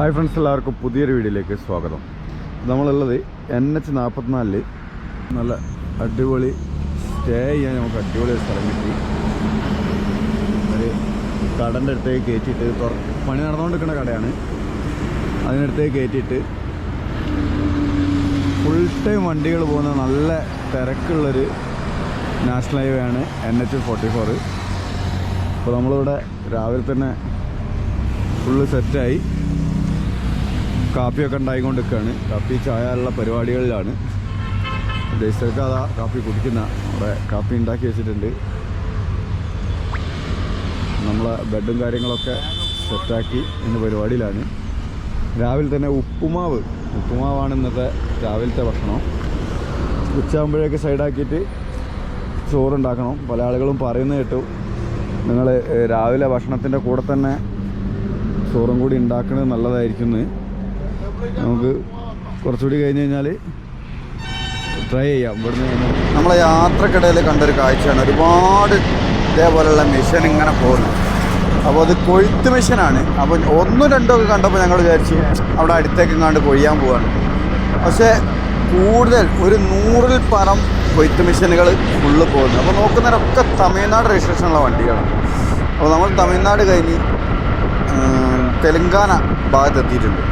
Hi friends എല്ലാവർക്കും പുതിയൊരു വീഡിയോയിലേക്ക് സ്വാഗതം. നമ്മളുള്ളത് എൻ എച്ച് നാൽപ്പത്തിനാലിൽ നല്ല അടിപൊളി സ്റ്റേ ചെയ്യാൻ നമുക്ക് അടിപൊളി സ്ഥലം കിട്ടി. ഒരു കടന്റെ അടുത്തേക്ക് കയറ്റിയിട്ട് പണി നടന്നുകൊണ്ടിരിക്കുന്ന കടയാണ്. അതിനടുത്തേക്ക് കയറ്റിയിട്ട് ഫുൾ ടൈം വണ്ടികൾ പോകുന്ന നല്ല തിരക്കുള്ളൊരു നാഷണൽ ഹൈവേ ആണ് എൻ എച്ച് ഫോർട്ടി ഫോറ് അപ്പോൾ നമ്മളിവിടെ രാവിലെ തന്നെ ഫുള്ള് സെറ്റായി കാപ്പിയൊക്കെ ഉണ്ടായിക്കൊണ്ടിരിക്കുകയാണ്. കാപ്പി ചായ ഉള്ള പരിപാടികളിലാണ്. ദേശത്തൊക്കെ അതാ കാപ്പി കുടിക്കുന്ന അവിടെ കാപ്പി ഉണ്ടാക്കി വെച്ചിട്ടുണ്ട്. നമ്മളെ ബെഡും കാര്യങ്ങളൊക്കെ സെറ്റാക്കി ഇന്ന് പരിപാടിയിലാണ്. രാവിലെ തന്നെ ഉപ്പുമാവ്. ഉപ്പുമാവാണ് ഇന്നത്തെ രാവിലത്തെ ഭക്ഷണം. ഉച്ചയാകുമ്പോഴേക്ക് സൈഡാക്കിയിട്ട് ചോറുണ്ടാക്കണം. പല ആളുകളും പറയുന്നത് കേട്ടു നിങ്ങൾ രാവിലെ ഭക്ഷണത്തിന്റെ കൂടെ തന്നെ ചോറും കൂടി ഉണ്ടാക്കുന്നത് നല്ലതായിരിക്കും എന്ന്. നമുക്ക് കുറച്ചുകൂടി കഴിഞ്ഞ് കഴിഞ്ഞാൽ ട്രൈ ചെയ്യാം. ഇവിടുന്ന് നമ്മളെ യാത്രക്കിടയിൽ കണ്ടൊരു കാഴ്ചയാണ്. ഒരുപാട് ഇതേപോലെയുള്ള മെഷീൻ ഇങ്ങനെ പോകുന്നു. അപ്പോൾ അത് കൊഴുത്ത് മെഷീനാണ് അപ്പോൾ ഒന്നും രണ്ടോ ഒക്കെ കണ്ടപ്പോൾ ഞങ്ങൾ വിചാരിച്ചു അവിടെ അടുത്തേക്ക് കണ്ട് കൊയ്യാൻ പോവാണ്. പക്ഷേ കൂടുതൽ ഒരു നൂറിൽ പരം കൊയ്ത്ത് മെഷീനുകൾ ഫുള്ള് പോകുന്നു. അപ്പോൾ നോക്കുന്നവരൊക്കെ തമിഴ്നാട് രജിസ്ട്രേഷനുള്ള വണ്ടികളാണ്. അപ്പോൾ നമ്മൾ തമിഴ്നാട് കഴിഞ്ഞ് തെലങ്കാന തെലുങ്കാന ഭാഗത്ത് എത്തിയിട്ടുണ്ട്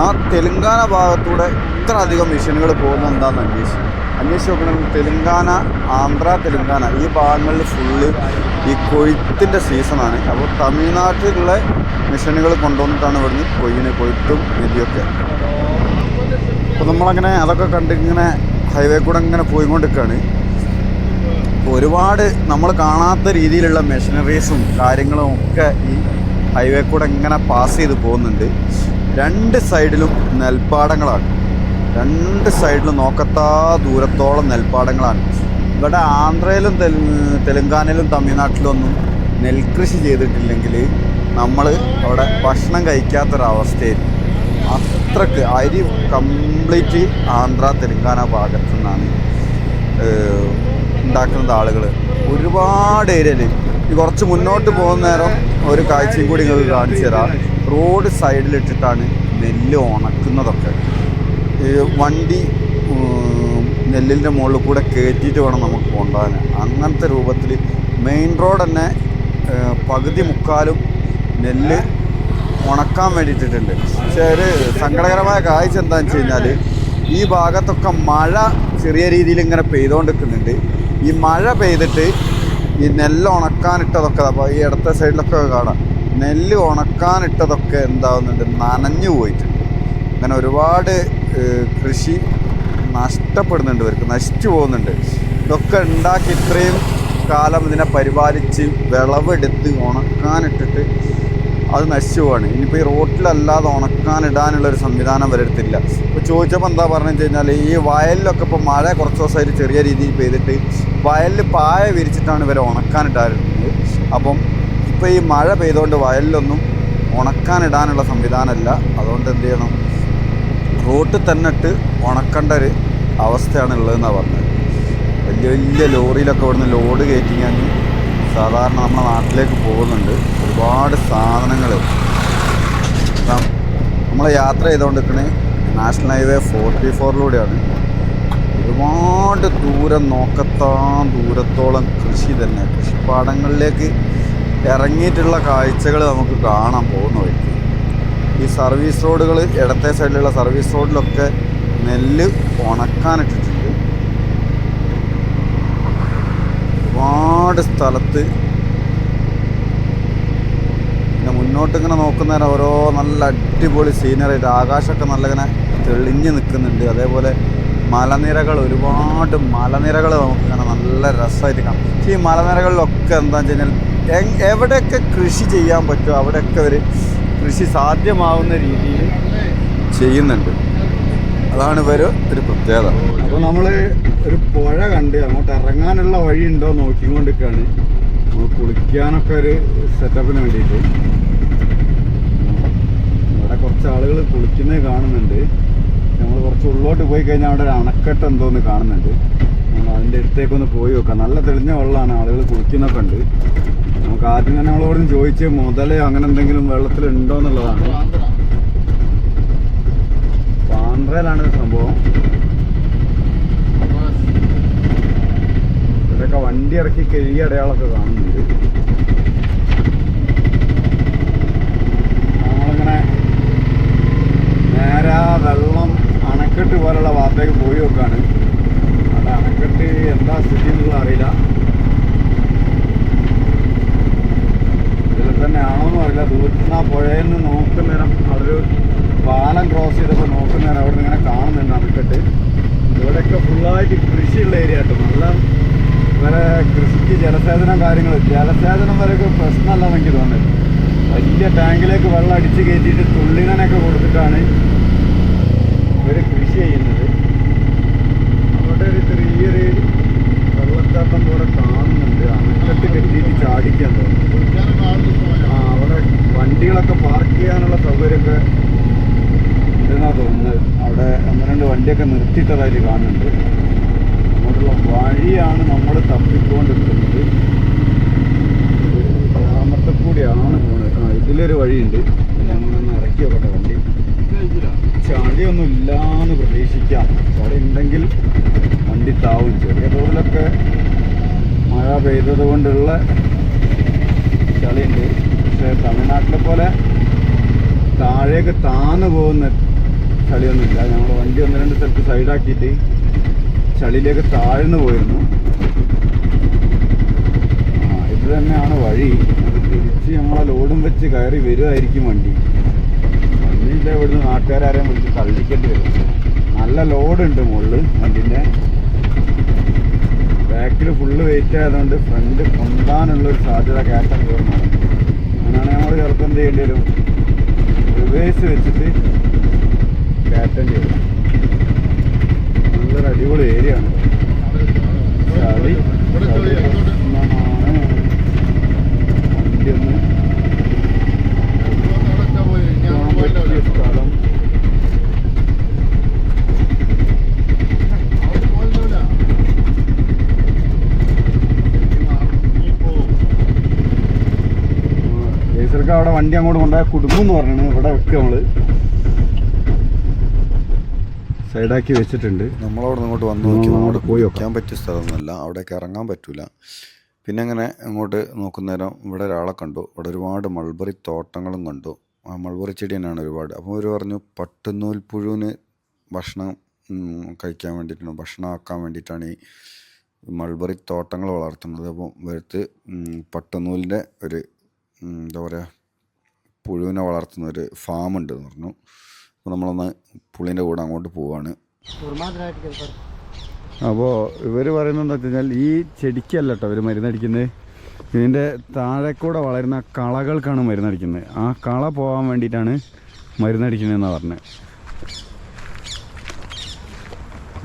ആ തെലുങ്കാന ഭാഗത്തൂടെ ഇത്ര അധികം മെഷീനുകൾ പോകുന്നത് എന്താണെന്ന് അന്വേഷിച്ചു. അന്വേഷിച്ച് നോക്കണമെങ്കിൽ തെലുങ്കാന ആന്ധ്ര തെലുങ്കാന ഈ ഭാഗങ്ങളിൽ ഫുള്ള് ഈ കൊയ്ത്തിന്റെ സീസണാണ് അപ്പോൾ തമിഴ്നാട്ടിലുള്ള മെഷീനുകൾ കൊണ്ടുവന്നിട്ടാണ് ഇവിടുന്ന് കൊയ്യിന് കൊയ്ത്തും നെല്ലിയൊക്കെ. അപ്പോൾ നമ്മളങ്ങനെ അതൊക്കെ കണ്ടിങ്ങനെ ഹൈവേ കൂടെ ഇങ്ങനെ പോയിക്കൊണ്ടിരിക്കുകയാണ്. ഒരുപാട് നമ്മൾ കാണാത്ത രീതിയിലുള്ള മെഷീനറീസും കാര്യങ്ങളും ഒക്കെ ഈ ഹൈവേ കൂടെ ഇങ്ങനെ പാസ് ചെയ്ത് പോകുന്നുണ്ട്. രണ്ട് സൈഡിലും നെൽപ്പാടങ്ങളാണ്. രണ്ട് സൈഡിലും നോക്കത്താ ദൂരത്തോളം നെൽപ്പാടങ്ങളാണ്. ഇവിടെ ആന്ധ്രയിലും തെലുങ്കാനയിലും തമിഴ്നാട്ടിലൊന്നും നെൽകൃഷി ചെയ്തിട്ടില്ലെങ്കിൽ നമ്മൾ അവിടെ ഭക്ഷണം കഴിക്കാത്തൊരവസ്ഥയായിരുന്നു അത്രയ്ക്ക് അരി കംപ്ലീറ്റ് ആന്ധ്ര തെലുങ്കാന ഭാഗത്തു നിന്നാണ് ഉണ്ടാക്കുന്നത് ആളുകൾ ഒരുപാട് ഏരിയയിൽ കുറച്ച് മുന്നോട്ട് പോകുന്ന നേരം ഒരു കാഴ്ചയും കൂടി നിങ്ങൾക്ക് കാണിച്ചു തരാം. റോഡ് സൈഡിലിട്ടിട്ടാണ് നെല്ല് ഉണക്കുന്നതൊക്കെ. വണ്ടി നെല്ലിന്റെ മുകളിൽ കൂടെ കയറ്റിയിട്ട് വേണം നമുക്ക് കൊണ്ടുപോകാൻ. അങ്ങനത്തെ രൂപത്തിൽ മെയിൻ റോഡ് തന്നെ പകുതി മുക്കാലും നെല്ല് ഉണക്കാൻ വേണ്ടിയിട്ടിട്ടുണ്ട്. പക്ഷേ ഒരു സങ്കടകരമായ കാഴ്ച എന്താണെന്ന് വെച്ച് കഴിഞ്ഞാൽ ഈ ഭാഗത്തൊക്കെ മഴ ചെറിയ രീതിയിൽ ഇങ്ങനെ പെയ്തുകൊണ്ടിരിക്കുന്നുണ്ട്. ഈ മഴ പെയ്തിട്ട് ഈ നെല്ല് ഉണക്കാനിട്ടതൊക്കെ അപ്പോൾ ഈ ഇടത്തെ സൈഡിലൊക്കെ കാണാം. നെല്ല് ഉണക്കാനിട്ടതൊക്കെ എന്താവുന്നുണ്ട്? നനഞ്ഞു പോയിട്ടുണ്ട്. അങ്ങനെ ഒരുപാട് കൃഷി നഷ്ടപ്പെടുന്നുണ്ട് ഇവർക്ക് നശിച്ചു പോകുന്നുണ്ട്. ഇതൊക്കെ ഉണ്ടാക്കി ഇത്രയും കാലം ഇതിനെ പരിപാലിച്ച് വിളവെടുത്ത് ഉണക്കാനിട്ടിട്ട് അത് നശിച്ചു പോവാണ്. ഇനിയിപ്പോൾ ഈ റോട്ടിലല്ലാതെ ഉണക്കാനിടാനുള്ളൊരു സംവിധാനം വരെടുത്തില്ല ഇപ്പോൾ ചോദിച്ചപ്പോൾ എന്താ പറഞ്ഞു കഴിഞ്ഞാൽ ഈ വയലിലൊക്കെ ഇപ്പോൾ മഴ കുറച്ച് ദിവസമായിട്ട് ചെറിയ രീതിയിൽ പെയ്തിട്ട് വയലിൽ പായ വിരിച്ചിട്ടാണ് ഇവരെ ഉണക്കാനിട്ടായിരുന്നത് അപ്പം ഇപ്പോൾ ഈ മഴ പെയ്തുകൊണ്ട് വയലിലൊന്നും ഉണക്കാനിടാനുള്ള സംവിധാനമല്ല അതുകൊണ്ട് എന്ത് ചെയ്യണം? റോട്ടിൽ തന്നെ ഇട്ട് ഉണക്കേണ്ട ഒരു അവസ്ഥയാണ് ഉള്ളതെന്നാണ് പറഞ്ഞത്. വലിയ വലിയ ലോറിയിലൊക്കെ ഇവിടുന്ന് ലോഡ് കയറ്റിക്കാൻ സാധാരണ നമ്മുടെ നാട്ടിലേക്ക് പോകുന്നുണ്ട്. ഒരുപാട് സാധനങ്ങൾ നമ്മൾ യാത്ര ചെയ്തുകൊണ്ടിരിക്കണേ നാഷണൽ ഹൈവേ ഫോർട്ടി ഫോറിലൂടെയാണ് ഒരുപാട് ദൂരം നോക്കത്താൻ ദൂരത്തോളം കൃഷി തന്നെ. കൃഷിപ്പാടങ്ങളിലേക്ക് ഇറങ്ങിയിട്ടുള്ള കാഴ്ചകൾ നമുക്ക് കാണാൻ പോകുന്ന വഴിക്ക്. ഈ സർവീസ് റോഡുകൾ ഇടത്തെ സൈഡിലുള്ള സർവീസ് റോഡിലൊക്കെ നെല്ല് ഉണക്കാനിട്ടിട്ടുണ്ട്. ഒരുപാട് സ്ഥലത്ത് പിന്നെ മുന്നോട്ട് ഇങ്ങനെ നോക്കുന്നേരം ഓരോ നല്ല അടിപൊളി സീനറി ആകാശമൊക്കെ നല്ല തെളിഞ്ഞു നിൽക്കുന്നുണ്ട്. അതേപോലെ മലനിരകൾ ഒരുപാട് മലനിരകൾ നമുക്കിങ്ങനെ നല്ല രസമായിട്ട് കാണാം. ഈ മലനിരകളിലൊക്കെ എന്താണെന്ന് വെച്ച് കഴിഞ്ഞാൽ എവിടെയൊക്കെ കൃഷി ചെയ്യാൻ പറ്റുമോ അവിടെയൊക്കെ അവർ കൃഷി സാധ്യമാവുന്ന രീതിയിൽ ചെയ്യുന്നുണ്ട്. അതാണ് ഇവർ ഒരു പ്രത്യേകത. അപ്പോൾ നമ്മൾ ഒരു പുഴ കണ്ട് അങ്ങോട്ട് ഇറങ്ങാനുള്ള വഴി ഉണ്ടോ നോക്കിക്കൊണ്ടിരിക്കുകയാണ് നമ്മൾ കുളിക്കാനൊക്കെ ഒരു സെറ്റപ്പിന് വേണ്ടിയിട്ട്. ഇവിടെ കുറച്ച് ആളുകൾ കുളിക്കുന്നത് കാണുന്നുണ്ട്. നമ്മൾ കുറച്ച് ഉള്ളോട്ട് പോയി കഴിഞ്ഞാൽ അവിടെ ഒരു അണക്കെട്ട് എന്തോന്ന് കാണുന്നുണ്ട്. നമ്മൾ അതിന്റെ അടുത്തേക്കൊന്ന് പോയി നോക്കാം. നല്ല തെളിഞ്ഞ വെള്ളമാണ് ആളുകൾ കുളിക്കുന്നൊക്കെ ഉണ്ട്. നമുക്ക് ആദ്യം തന്നെ നമ്മളോടും ചോദിച്ച് മുതലേ അങ്ങനെ എന്തെങ്കിലും വെള്ളത്തിൽ ഉണ്ടോ എന്നുള്ളതാണ്. പാന്ത്രയിലാണ് സംഭവം. ഇവിടെയൊക്കെ വണ്ടി ഇറക്കി കഴുകിയ അടയാളമൊക്കെ കാണുന്നുണ്ട്. നമ്മളിങ്ങനെ നേരെ വെള്ളം അണക്കെട്ട് പോലുള്ള ഭാഗത്തേക്ക് പോയി നോക്കാണ്. അത് അണക്കെട്ട് എന്താ സ്ഥിതി എന്നുള്ളത് അറിയില്ല. ഇതിൽ തന്നെ ആണോന്നും അറിയില്ല ദൂരത്തുനിന്ന് ആ പുഴയിൽ നിന്ന് നോക്കുന്നേരം നേരം ഒരു പാലം ക്രോസ് ചെയ്തപ്പോൾ നോക്കുന്നേരം അവിടെ നിന്ന് ഇങ്ങനെ കാണുന്നുണ്ട് അണക്കെട്ട് ഇവിടെയൊക്കെ ഫുള്ളായിട്ട് കൃഷിയുള്ള ഏരിയ കേട്ടോ. നല്ല വരെ കൃഷിക്ക് ജലസേചനം കാര്യങ്ങൾ ജലസേചനം വരെയൊക്കെ പ്രശ്നമല്ലെന്ന് എനിക്ക് തോന്നുന്നത് വലിയ ടാങ്കിലേക്ക് വെള്ളം അടിച്ച് കയറ്റിയിട്ട് തുള്ളിനൊക്കെ കൊടുത്തിട്ടാണ് ഇവർ കൃഷി ചെയ്യുന്നത്. അവിടെ ഒരു ചെറിയൊരു വെള്ളച്ചാട്ടം പോലെ കാണുന്നുണ്ട്. അങ്ങനത്തെ കെട്ടിയിട്ട് ചാടിക്കാൻ തോന്നുന്നു. ആ അവിടെ വണ്ടികളൊക്കെ പാർക്ക് ചെയ്യാനുള്ള സൗകര്യമൊക്കെ ഉണ്ടെന്നാ തോന്നുന്നത്. അവിടെ ഒന്ന് രണ്ട് വണ്ടിയൊക്കെ നിർത്തിയിട്ടതായിട്ട് കാണുന്നുണ്ട്. അങ്ങോട്ടുള്ള വഴിയാണ് നമ്മൾ തപ്പിക്കൊണ്ടിരിക്കുന്നത് ഗ്രാമത്തിൽ കൂടിയാണ് പോണത് ആ ഇതിലൊരു വഴിയുണ്ട് ഞങ്ങളൊന്ന് ഇറക്കി നോക്കട്ടെ വണ്ടി ചളിയൊന്നും ഇല്ലാന്ന് പ്രതീക്ഷിക്കാം ചളി ഉണ്ടെങ്കിൽ വണ്ടി താവും ചെറിയ തോതിലൊക്കെ മഴ പെയ്തത് കൊണ്ടുള്ള ചളിയുണ്ട് പക്ഷേ തമിഴ്നാട്ടിലെ പോലെ താഴേക്ക് താന്നു പോകുന്ന ചളിയൊന്നുമില്ല ഞങ്ങൾ വണ്ടി ഒന്ന് രണ്ട് സ്ഥലത്ത് സൈഡാക്കിയിട്ട് ചളിയിലേക്ക് താഴ്ന്നു പോയിരുന്നു. ആ ഇത് തന്നെയാണ് വഴി. അത് തിരിച്ച് ഞങ്ങളെ ലോഡും വെച്ച് കയറി വരുമായിരിക്കും വണ്ടി. വണ്ടിന്റെ ഇവിടുന്ന് നാട്ടുകാരും വിളിച്ച് തള്ളിക്കേണ്ടി വരും. നല്ല ലോഡുണ്ട് മുകളിൽ വണ്ടിന്റെ ബാക്കിൽ ഫുള്ള് വെയിറ്റ് ആയതുകൊണ്ട് ഫ്രണ്ട് കൊണ്ടാനുള്ള ഒരു സാധ്യത കയറ്റം കയറുന്നതാണ് അങ്ങനെയാണ് നമ്മൾ ചെറുപ്പം എന്ത് ചെയ്യേണ്ടി വരും റിവേഴ്സ് വെച്ചിട്ട് ക്യാറ്റൻ ചെയ്യും നല്ലൊരു അടിപൊളി ഏരിയ ആണ്. ചളി ചളി പ്രശ്നമാണ്. വണ്ടി ഒന്ന് പോകാൻ പറ്റിയ സ്ഥലം കേസർക്ക് അവിടെ വണ്ടി അങ്ങോട്ട് കൊണ്ടുപോയ കുടുംബം എന്ന് പറഞ്ഞാണ് ഇവിടെ ഒക്കെ നമ്മൾ സൈഡാക്കി വെച്ചിട്ടുണ്ട്. നമ്മളവിടെ ഇങ്ങോട്ട് വന്ന് നോക്കി അങ്ങോട്ട് പോയി. വെക്കാൻ പറ്റിയ സ്ഥലമൊന്നുമല്ല. അവിടേക്ക് ഇറങ്ങാൻ പറ്റൂല. പിന്നെ അങ്ങനെ അങ്ങോട്ട് നോക്കുന്നേരം ഇവിടെ ഒരാളെ കണ്ടു. ഇവിടെ ഒരുപാട് മൾബറി തോട്ടങ്ങളും കണ്ടു. ആ മൾബറി ചെടി തന്നെയാണ് ഒരുപാട്. അപ്പോൾ അവർ പറഞ്ഞു പട്ടുനൂൽ പുഴുവിന് ഭക്ഷണം കഴിക്കാൻ വേണ്ടിയിട്ടാണ്. ഭക്ഷണം ആക്കാൻ വേണ്ടിയിട്ടാണ് ഈ മൾബറി തോട്ടങ്ങൾ വളർത്തുന്നത്. അപ്പോൾ ഇവർക്ക് പട്ടുനൂലിന്റെ ഒരു എന്താ പറയുക പുഴുവിനെ വളർത്തുന്ന ഒരു ഫാം ഉണ്ട് എന്ന് പറഞ്ഞു. അപ്പോൾ നമ്മളൊന്ന് പുള്ളിന്റെ കൂടെ അങ്ങോട്ട് പോവാണ്. അപ്പോൾ ഇവർ പറയുന്നത് എന്താ വെച്ച് കഴിഞ്ഞാൽ ഈ ചെടിക്കല്ല കേട്ടോ ഇവർ മരുന്നടിക്കുന്നത്. ഇതിന്റെ താഴെ കൂടെ വളരുന്ന കളകൾക്കാണ് മരുന്നടിക്കുന്നത്. ആ കള പോകാൻ വേണ്ടിയിട്ടാണ് മരുന്നടിക്കുന്നതെന്നാണ് പറഞ്ഞത്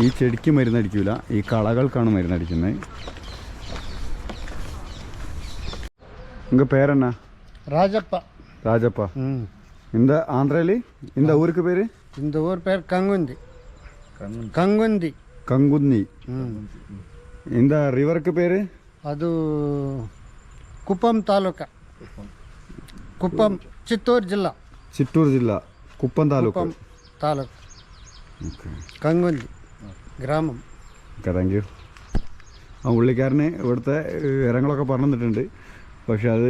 ഈ ചെടിക്ക് മരുന്നടിക്കില്ല ഈ കളകൾക്കാണ് മരുന്നടിക്കുന്നത്. നിങ്ങൾക്ക് പേരെന്നാ? രാജപ്പ. రాజప్ప ఇంద ఆంధ్రాలి ఇంద ఊరికి పేరు ఇంత ఊరి పేరు కంగుంది కంగుంది కంగుంది ఇంద రివర్కి పేరు ಅದು ಕುಪ್ಪಂ ತಾಲೂಕ ಕುಪ್ಪಂ ಚಿತ್ತೂರು ಜಿಲ್ಲಾ చిత్తూరు జిల్లా కుప్పం తాలూకు ಕುಪ್ಪಂ ತಾಲೂಕು ಓಕೆ ಕಂಗುಂದಿ ഗ്രാമം ഓക്കെ താങ്ക് യു ആ പുള്ളിക്കാരനെ ഇവിടുത്തെ വിവരങ്ങളൊക്കെ പറഞ്ഞു തന്നിട്ടുണ്ട് പക്ഷെ അത്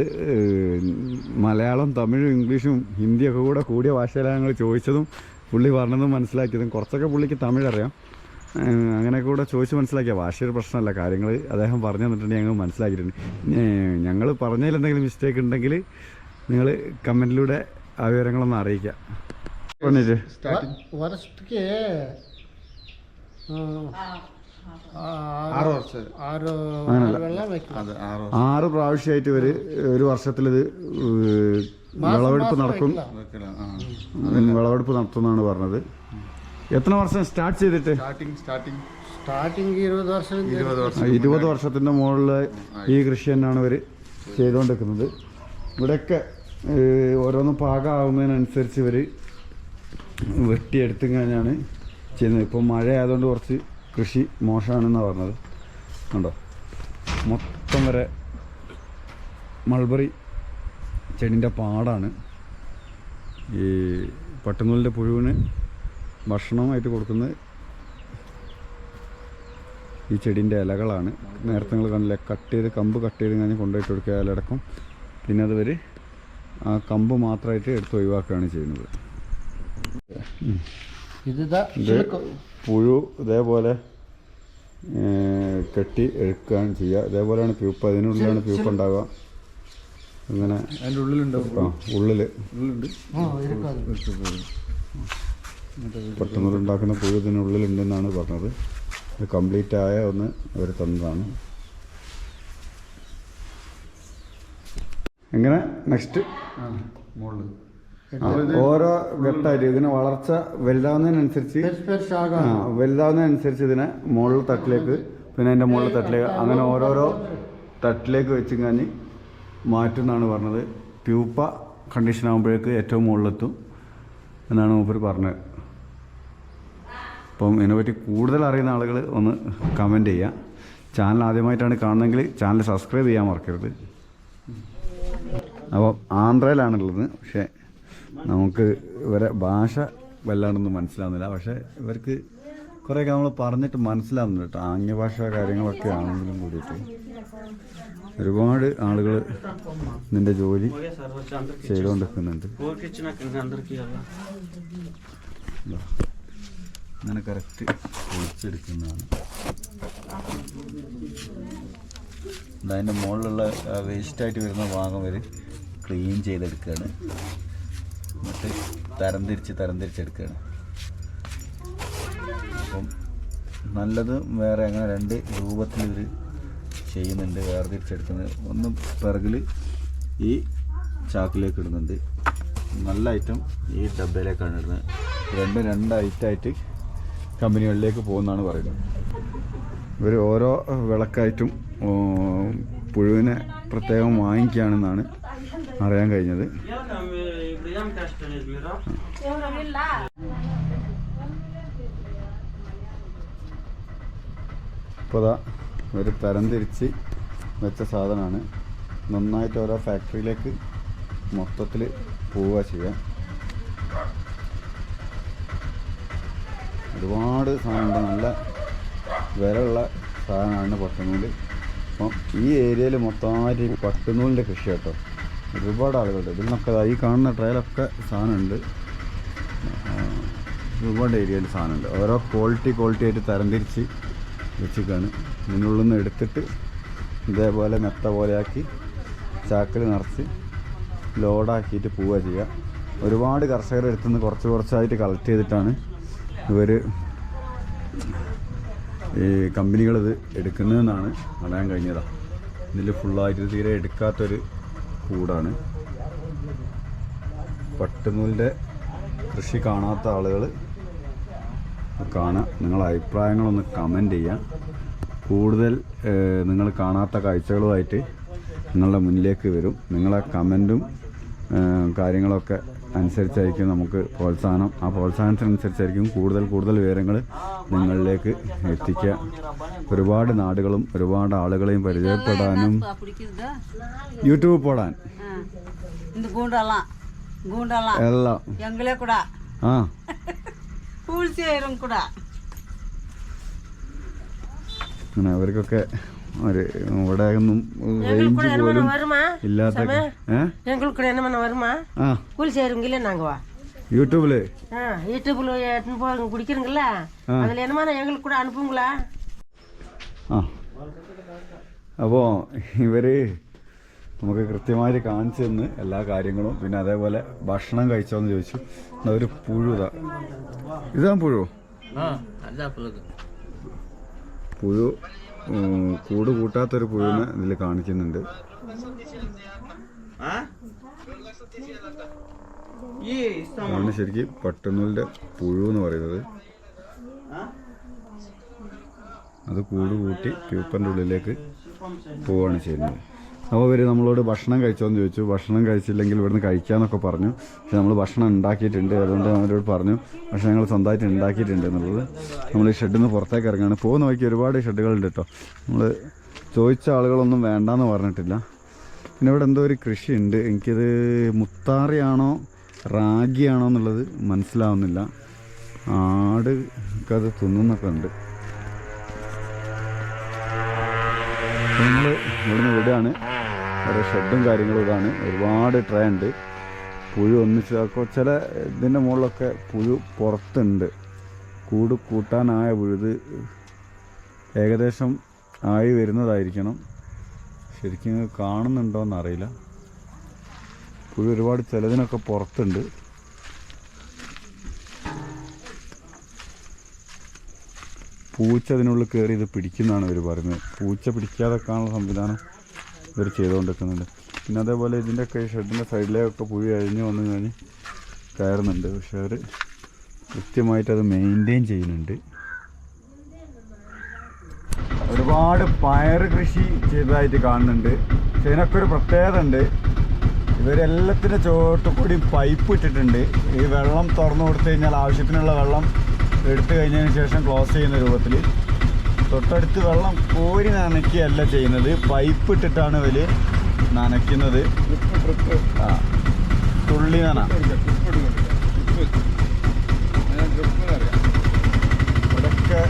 മലയാളം തമിഴും ഇംഗ്ലീഷും ഹിന്ദിയൊക്കെ കൂടെ കൂടിയ ഭാഷയിലാണ് ഞങ്ങൾ ചോദിച്ചതും പുള്ളി പറഞ്ഞതും മനസ്സിലാക്കിയതും. കുറച്ചൊക്കെ പുള്ളിക്ക് തമിഴറിയാം. അങ്ങനെ കൂടെ ചോദിച്ച് മനസ്സിലാക്കിയ ഭാഷയൊരു പ്രശ്നമല്ല. കാര്യങ്ങൾ അദ്ദേഹം പറഞ്ഞു തന്നിട്ടുണ്ടെങ്കിൽ ഞങ്ങൾ മനസ്സിലാക്കിയിട്ടുണ്ട്. ഞങ്ങൾ പറഞ്ഞതിൽ എന്തെങ്കിലും മിസ്റ്റേക്ക് ഉണ്ടെങ്കിൽ നിങ്ങൾ കമന്റിലൂടെ ആ വിവരങ്ങളൊന്ന് അറിയിക്കാം പറഞ്ഞിട്ട് ആറ് വർഷം. ആറ് ആറ് പ്രാവശ്യമായിട്ട് ഇവർ ഒരു വർഷത്തിലിത് വിളവെടുപ്പ് നടക്കും. വിളവെടുപ്പ് നടത്തുന്നാണ് പറഞ്ഞത്. എത്ര വർഷം സ്റ്റാർട്ട് ചെയ്തിട്ട്? ഇരുപത് വർഷം വർഷത്തിന്റെ മുകളിൽ ഈ കൃഷി തന്നെയാണ് ഇവർ ചെയ്തുകൊണ്ടിരിക്കുന്നത്. ഇവിടെയൊക്കെ ഓരോന്നും പാകമാകുന്നതിനനുസരിച്ച് ഇവർ വെട്ടിയെടുത്തു കഴിഞ്ഞാണ് ചെയ്യുന്നത്. ഇപ്പം മഴ ആയതുകൊണ്ട് കുറച്ച് കൃഷി മോശമാണെന്നാണ് പറഞ്ഞത്. കണ്ടോ? മൊത്തം വരെ മൾബറി ചെടിന്റെ പാടാണ്. ഈ പട്ടുന്നൂലിന്റെ പുഴുവിന് ഭക്ഷണമായിട്ട് കൊടുക്കുന്ന ഈ ചെടിന്റെ ഇലകളാണ്. നേരത്തെ നിങ്ങൾ കണ്ടില്ലേ കട്ട് ചെയ്ത് കമ്പ് കട്ട് ചെയ്ത് കഴിഞ്ഞ് കൊണ്ടുപോയിട്ട് കൊടുക്കുക അതിലടക്കം പിന്നെ അതുവരെ ആ കമ്പ് മാത്രമായിട്ട് എടുത്ത് ഒഴിവാക്കുകയാണ് ചെയ്യുന്നത്. പുഴു ഇതേപോലെ കെട്ടി എടുക്കുകയാണ് ചെയ്യുക. ഇതേപോലെയാണ് പ്യൂപ്പ് അതിനുള്ളിലാണ് പ്യൂപ്പ് ഉണ്ടാവുക. അങ്ങനെ ഉള്ളിൽ ഉള്ളിലുണ്ടാവും. ആ ഉള്ളിൽ പെട്ടെന്നുണ്ടാക്കുന്ന പുഴു ഇതിനുള്ളിലുണ്ടെന്നാണ് പറഞ്ഞത്. ഇത് കംപ്ലീറ്റ് ആയ ഒന്ന് അവർ തന്നതാണ്. എങ്ങനെ? നെക്സ്റ്റ് മുകളിൽ ഓരോ ഘട്ടമായിട്ട് ഇതിന് വളർച്ച വലുതാവുന്നതിനനുസരിച്ച് വലുതാവുന്നതിനനുസരിച്ച് ഇതിനെ മുകളിൽ തട്ടിലേക്ക് പിന്നെ അതിന്റെ മുകളിൽ തട്ടിലേക്ക് അങ്ങനെ ഓരോരോ തട്ടിലേക്ക് വെച്ചും കാഞ്ഞ് മാറ്റുമെന്നാണ് പറഞ്ഞത്. പ്യൂപ്പ കണ്ടീഷൻ ആകുമ്പോഴേക്ക് ഏറ്റവും മുകളിലെത്തും എന്നാണ് മൂപ്പർ പറഞ്ഞത്. അപ്പം ഇതിനെപ്പറ്റി കൂടുതൽ അറിയുന്ന ആളുകൾ ഒന്ന് കമന്റ് ചെയ്യുക ചാനൽ ആദ്യമായിട്ടാണ് കാണുന്നതെങ്കിൽ ചാനൽ സബ്സ്ക്രൈബ് ചെയ്യാൻ മറക്കരുത്. അപ്പോൾ ആന്ധ്രയിലാണുള്ളത്. പക്ഷേ നമുക്ക് ഇവരെ ഭാഷ വല്ലാണ്ടൊന്നും മനസ്സിലാവുന്നില്ല. പക്ഷേ ഇവർക്ക് കുറേയൊക്കെ നമ്മൾ പറഞ്ഞിട്ട് മനസ്സിലാവുന്നുണ്ട് കേട്ടോ. ആംഗ്യ ഭാഷ കാര്യങ്ങളൊക്കെ ആണെങ്കിലും കൂടിയിട്ട്. ഒരുപാട് ആളുകൾ നിന്റെ ജോലി ചെയ്തുകൊണ്ടിരിക്കുന്നുണ്ട്. അങ്ങനെ കറക്റ്റ് പൊളിച്ചെടുക്കുന്നതാണ് അതിന്റെ മുകളിലുള്ള വേസ്റ്റായിട്ട് വരുന്ന ഭാഗം വരെ ക്ലീൻ ചെയ്തെടുക്കുകയാണ്. എന്നിട്ട് തരംതിരിച്ച് തരംതിരിച്ചെടുക്കുകയാണ് അപ്പം നല്ലത് വേറെ അങ്ങനെ രണ്ട് രൂപത്തിൽ ഇവർ ചെയ്യുന്നുണ്ട് വേർതിരിച്ചെടുക്കുന്നത് ഒന്ന് പിറകിൽ ഈ ചാക്കിലേക്ക് ഇടുന്നുണ്ട്. നല്ല ഐറ്റം ഈ ഡബയിലേക്കാണ് ഇടുന്നത്. രണ്ടും രണ്ട് ഐറ്റമായിട്ട് കമ്പനികളിലേക്ക് പോകുന്നതാണ് പറയുന്നത്. ഇവർ ഓരോ വിളക്കായിട്ടും പുഴുവിനെ പ്രത്യേകം വാങ്ങിക്കുകയാണെന്നാണ് അറിയാൻ കഴിഞ്ഞത്. ഇപ്പോൾ അതാ ഒരു തരംതിരിച്ച് വെച്ച സാധനമാണ് നന്നായിട്ട് ഓരോ ഫാക്ടറിയിലേക്ക് മൊത്തത്തിൽ പോവുക ചെയ്യാം ഒരുപാട് സാധനമുണ്ട് നല്ല വിലയുള്ള സാധനമാണ് പട്ടുനൂൽ അപ്പം ഈ ഏരിയയിൽ മൊത്തമായിട്ട് ഈ പട്ടുനൂലിന്റെ കൃഷി കേട്ടോ ഒരുപാട് ആളുകളുണ്ട്. ഇതിൽ നിന്നൊക്കെ ദാ ഈ കാണുന്ന ട്രയലൊക്കെ സാധനമുണ്ട്. ഒരുപാട് ഏരിയയിൽ സാധനമുണ്ട്. ഓരോ ക്വാളിറ്റി ക്വാളിറ്റി ആയിട്ട് തരംതിരിച്ച് വെച്ചിക്കാണ് ഇതിനുള്ളിൽ നിന്ന് എടുത്തിട്ട് ഇതേപോലെ മെത്ത പോലെയാക്കി ചാക്കിൽ നിറച്ച് ലോഡാക്കിയിട്ട് പോവുക ചെയ്യുക. ഒരുപാട് കർഷകർ അടുത്തുനിന്ന് കുറച്ച് കുറച്ചായിട്ട് കളക്ട് ചെയ്തിട്ടാണ് ഇവർ ഈ കമ്പനികളിത് എടുക്കുന്നതെന്നാണ് അറിയാൻ കഴിഞ്ഞതാണ് ഇതിൽ ഫുള്ളായിട്ട് തീരെ എടുക്കാത്തൊരു കൂടാണ്. പട്ടുനൂലിന്റെ കൃഷി കാണാത്ത ആളുകൾ കാണാം നിങ്ങളുടെ അഭിപ്രായങ്ങളൊന്ന് കമന്റ് ചെയ്യാം കൂടുതൽ നിങ്ങൾ കാണാത്ത കാഴ്ചകളുമായിട്ട് നിങ്ങളുടെ മുന്നിലേക്ക് വരും. നിങ്ങളെ കമന്റും കാര്യങ്ങളൊക്കെ അനുസരിച്ചായിരിക്കും നമുക്ക് പ്രോത്സാഹനം. ആ പ്രോത്സാഹനത്തിനനുസരിച്ചായിരിക്കും കൂടുതൽ കൂടുതൽ വിവരങ്ങൾ നിങ്ങളിലേക്ക് എത്തിക്കുക. ഒരുപാട് നാടുകളും ഒരുപാട് ആളുകളെയും പരിചയപ്പെടാനും യൂട്യൂബ് പോടാൻ. എല്ലാം. ആ. അങ്ങനെ അവർക്കൊക്കെ ഒരു ഇവിടെ ഒന്നും റേഞ്ച് പോലും வருமா ഇല്ലാത്ത ഏ எங்களுக்கு கூட என்ன பண்ண வருமா ആ கூலி செய்யறவங்களே நாங்க வா യൂട്യൂബില് ஆ, யூடியூப்ல எடுத்துன்னு போய் குடிக்கிறீங்களா அதுல என்னமா எங்களுக்கு கூட அனுப்புங்களா ആ അപ്പോൾ ഇവർ നമുക്ക് കൃത്യമായിട്ട് കാണിച്ചു തന്ന് എല്ലാ കാര്യങ്ങളും പിന്നെ അതേപോലെ ഭക്ഷണം കഴിച്ചോന്ന് ചോദിച്ചു എന്നാ ഒരു പുഴു ഇതാ ഇതാ പുഴു പുഴു ഉം, കൂട് കൂട്ടാത്തൊരു പുഴുവിനെ ഇതിൽ കാണിക്കുന്നുണ്ട്. അതാണ് ശരിക്കും പട്ടുനൂലിന്റെ പുഴു എന്ന് പറയുന്നത് അത് കൂട് കൂട്ടി പ്യൂപ്പറിന്റെ ഉള്ളിലേക്ക് പോവാണ് ചെയ്യുന്നത്. അപ്പോൾ ഇവർ നമ്മളോട് ഭക്ഷണം കഴിച്ചോന്ന് ചോദിച്ചു. ഭക്ഷണം കഴിച്ചില്ലെങ്കിൽ ഇവിടുന്ന് കഴിക്കാമെന്നൊക്കെ പറഞ്ഞു. പക്ഷെ നമ്മൾ ഭക്ഷണം ഉണ്ടാക്കിയിട്ടുണ്ട്. അതുകൊണ്ട് അവരോട് പറഞ്ഞു. പക്ഷേ ഞങ്ങൾ സ്വന്തമായിട്ട് ഉണ്ടാക്കിയിട്ടുണ്ട് എന്നുള്ളത്. നമ്മൾ ഈ ഷെഡിൽ നിന്ന് പുറത്തേക്ക് ഇറങ്ങാണ്. പോകുന്ന വഴിക്ക് ഒരുപാട് ഷെഡുകളുണ്ട് കേട്ടോ. നമ്മൾ ചോദിച്ച ആളുകളൊന്നും വേണ്ടാന്ന് പറഞ്ഞിട്ടില്ല. പിന്നെ ഇവിടെ എന്തോ ഒരു കൃഷി ഉണ്ട് എനിക്കത് മുത്താറിയാണോ റാഗിയാണോ എന്നുള്ളത് മനസ്സിലാവുന്നില്ല. ആട് അത് തിന്നുന്നൊക്കെ ഉണ്ട്. നമ്മൾ ഇവിടുന്ന് വിടുകയാണ്. ഓരോ ഷെഡും കാര്യങ്ങളും ഇതാണ്. ഒരുപാട് ട്രേ ഉണ്ട്. പുഴു ഒന്നിച്ച് ചില ഇതിന്റെ മുകളിലൊക്കെ പുഴു പുറത്തുണ്ട്. കൂട് കൂട്ടാനായ പുഴുത് ഏകദേശം ആയി വരുന്നതായിരിക്കണം. ശരിക്കും കാണുന്നുണ്ടോ അറിയില്ല പുഴു ഒരുപാട് ചിലതിനൊക്കെ പുറത്തുണ്ട്. പൂച്ച അതിനുള്ളിൽ കയറി ഇത് പിടിക്കുന്നതാണ് ഇവർ പറയുന്നത്. പൂച്ച പിടിക്കാതെ കാണുന്ന സംവിധാനം ഇവർ ചെയ്തുകൊണ്ടിരിക്കുന്നുണ്ട്. പിന്നെ അതേപോലെ ഇതിന്റെയൊക്കെ ഷെഡിന്റെ സൈഡിലേക്കൊക്കെ പുഴി അഴിഞ്ഞ് വന്നു കഴിഞ്ഞ് കയറുന്നുണ്ട്. പക്ഷെ അവർ കൃത്യമായിട്ട് അത് മെയിന്റെയിൻ ചെയ്യുന്നുണ്ട്. ഒരുപാട് പയർ കൃഷി ചെയ്തതായിട്ട് കാണുന്നുണ്ട്. പക്ഷെ ഇതിനൊക്കെ ഒരു പ്രത്യേകത ഉണ്ട് ഇവരെല്ലാത്തിന്റെ ചോട്ട് കൂടി പൈപ്പ് ഇട്ടിട്ടുണ്ട്. ഈ വെള്ളം തുറന്നു കൊടുത്തു കഴിഞ്ഞാൽ ആവശ്യത്തിനുള്ള വെള്ളം എടുത്തു കഴിഞ്ഞതിന് ശേഷം ക്ലോസ് ചെയ്യുന്ന രൂപത്തിൽ തൊട്ടടുത്ത് വെള്ളം കോരി നനയ്ക്കുകയല്ല ചെയ്യുന്നത്. പൈപ്പ് ഇട്ടിട്ടാണ് ഇവർ നനയ്ക്കുന്നത്. ആ തുള്ളി നന. ഇവിടെയൊക്കെ